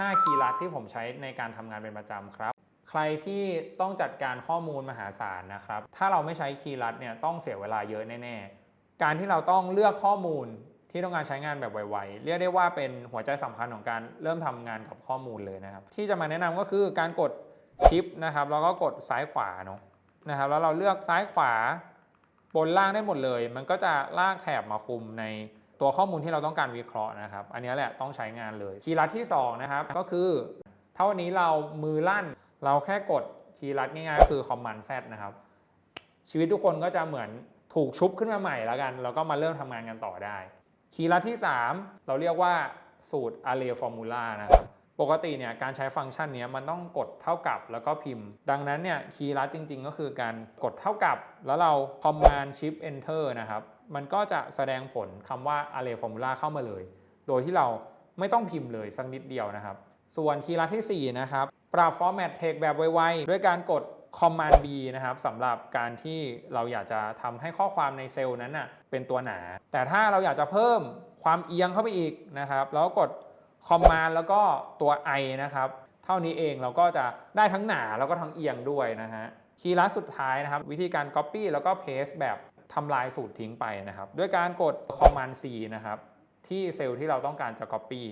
5คีย์ลัดที่ผมใช้ในการทำงานเป็นประจำครับ ใครที่ต้องจัดการข้อมูลมหาศาลนะครับ ถ้าเราไม่ใช้คีย์ลัดเนี่ยต้องเสียเวลาเยอะแน่ๆ การที่เราต้องเลือกข้อมูลที่ต้องการใช้งานแบบไวๆ เรียกได้ว่าเป็นหัวใจสำคัญของการเริ่มทำงานกับข้อมูลเลยนะครับ ที่จะมาแนะนำก็คือการกดชิปนะครับ แล้วก็กดซ้ายขวาเนาะนะครับ แล้วเราเลือกซ้ายขวาบนล่างได้หมดเลย มันก็จะลากแถบมาคุมใน ตัวข้อมูลที่เราต้องการวิเคราะห์นะครับ อันนี้แหละต้องใช้งานเลยคีย์ลัดที่สองนะครับก็คือถ้าวันนี้เรามือลั่น เราแค่กดคีย์ลัดง่ายๆก็คือ Command Z นะครับ ชีวิตทุกคนก็จะเหมือนถูกชุบขึ้นมาใหม่แล้วกัน แล้วก็มาเริ่มทำงานกันต่อได้ คีย์ลัดที่ 3 เราเรียกว่าสูตร array formula นะครับ ปกติเนี่ยการใช้ฟังก์ชันเนี้ยมันต้องกดเท่ากับแล้วก็พิมพ์ ดังนั้นเนี่ยคีย์ลัดจริง ๆ ก็คือการกดเท่ากับ แล้วเรา command shift enter นะครับมันก็จะแสดงผลคำว่า array formula เข้ามาเลย โดยที่เราไม่ต้องพิมพ์เลยสักนิดเดียวนะครับ ส่วนคีย์ลัดที่ 4 นะครับ ปรับ format text แบบไวๆ ด้วยการกด command B นะครับสำหรับการที่เราอยากจะทำให้ข้อความในเซลล์นั้นน่ะเป็นตัวหนา แต่ถ้าเราอยากจะเพิ่มความเอียงเข้าไปอีกนะครับ แล้วกด command แล้วก็ตัว i นะครับ เท่านี้เองเราก็จะได้ทั้งหนาแล้วก็ทั้งเอียงด้วยนะฮะคีย์ลัดสุดท้ายนะครับ วิธีการ copy แล้วก็ paste แบบทำลายสูตรทิ้งไปนะครับ ด้วยการกด command C นะครับ ที่เซลล์ที่เราต้องการจะ copy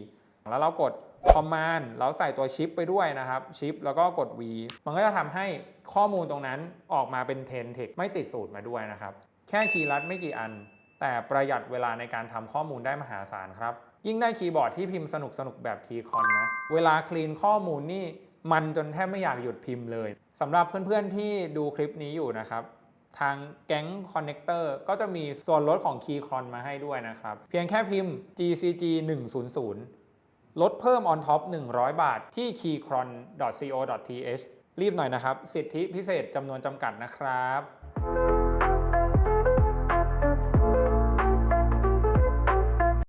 แล้วเรากด command แล้วใส่ตัวชิปไปด้วยนะครับชิปแล้วก็กด v มันก็จะทำให้ข้อมูลตรงนั้นออกมาเป็น10 text ไม่ติดสูตรมาด้วยนะครับ แค่คีย์ลัดไม่กี่อัน แต่ประหยัดเวลาในการทำข้อมูลได้มหาศาลครับ ยิ่งได้คีย์บอร์ดที่พิมพ์สนุกสนุกๆแบบคีย์คอนนะ เวลาคลีนข้อมูลนี่มันจนแทบไม่อยากหยุดพิมพ์เลยสำหรับเพื่อนๆที่ดูคลิปนี้อยู่นะครับ ทางแก๊งคอนเน c เตอร์ก็จะมีส่วนลดของ Keycon มาให้ด้วยนะครับ เพียงแค่พิมพ์ GCG 100ลดเพิ่ม on top 100 บาทที่ keycron.co.th รีบหน่อยนะครับ สิทธิพิเศษจำนวนจำกัดนะครับ